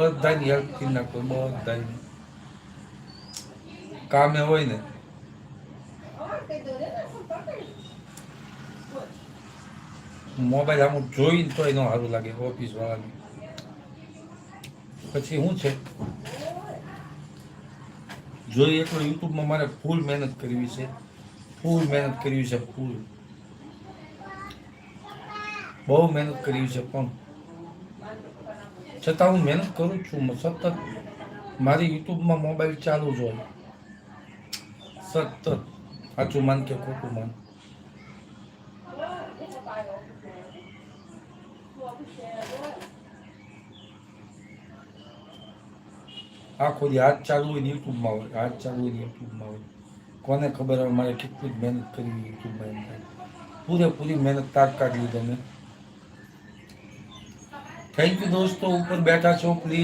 બધાની હેલ્પ કરી નાખો, બધાની. કામે હોય ને. મોબાઈલ આમ જોઈને તોય ન સારું લાગે ઓફિસ વાળાને. પછી શું છે? જોઈ એટલું યુટ્યુબમાં મારે ફૂલ મહેનત કરવી છે. ફૂલ મહેનત કરવી છે ફૂલ બહુ મહેનત કરવી છે, પણ છતાં હું મહેનત કરું છું સતત મારી યુટ્યુબમાં મોબાઈલ ચાલુ જ હોય. સતત. સાચું માન કે ખોટું માન? આખો દી હાથ ચાલુ હોય ને યુટ્યુબમાં હોય, હાથ ચાલુ હોય ને યુટ્યુબમાં હોય. કોને ખબર હવે મારે કેટલી મહેનત કરવી યુટ્યુબમાં એમ થાય. પૂરેપૂરી મહેનત તાક લીધો તમે થેન્ક યુ દોસ્તો ઉપર બેઠા છો પ્લીઝ